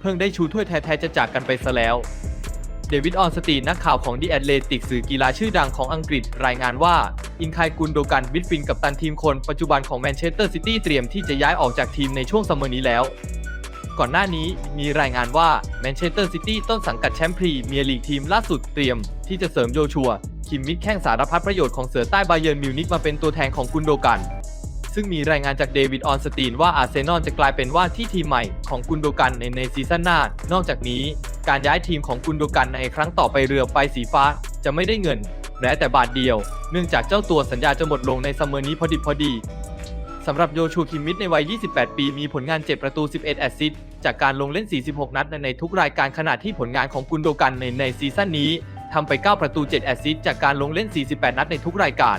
เพิ่งได้ชูถ้วยแท้ๆจะจากกันไปซะแล้ว เดวิดออนสตีนนักข่าวของดีแอตเลติกสื่อกีฬาชื่อดังของอังกฤษรายงานว่า อินคายกุนโดกันวิดฟินกับตันทีมคนปัจจุบันของแมนเชสเตอร์ซิตี้เตรียมที่จะย้ายออกจากทีมในช่วงซัมเมอร์นี้แล้ว ก่อนหน้านี้มีรายงานว่าแมนเชสเตอร์ซิตี้ต้นสังกัดแชมป์พรีเมียร์ลีกทีมล่าสุดเตรียม ที่จะเสริมโยชัวคิมมิดแข้งสารพัดประโยชน์ของเสือใต้บาเยิร์นมิวนิกมาเป็นตัวแทนของกุนโดกัน ซึ่งมีรายงานจากเดวิดออนสตีนว่าอาร์เซนอลจะกลายเป็นว่าที่ทีมใหม่ของกุนโดกันในในซีซั่นหน้า นอกจากนี้ การย้ายทีมของกุนโดกันในครั้งต่อไปเรือไปสีฟ้าจะไม่ได้เงินแม้แต่บาทเดียว เนื่องจากเจ้าตัวสัญญาจะหมดลงในซัมเมอร์นี้พอดิบพอดีสำหรับโยชูคิมมิดในวัย 28 ปี มีผลงาน 7 ประตู 11 แอสซิสต์จากการลงเล่น 46 นัดในทุกรายการขณะที่ผลงานของกุนโดกันในในซีซั่นนี้ทำไป 9 ประตู 7 แอสซิสต์จากการลงเล่น 48 นัดในทุกรายการ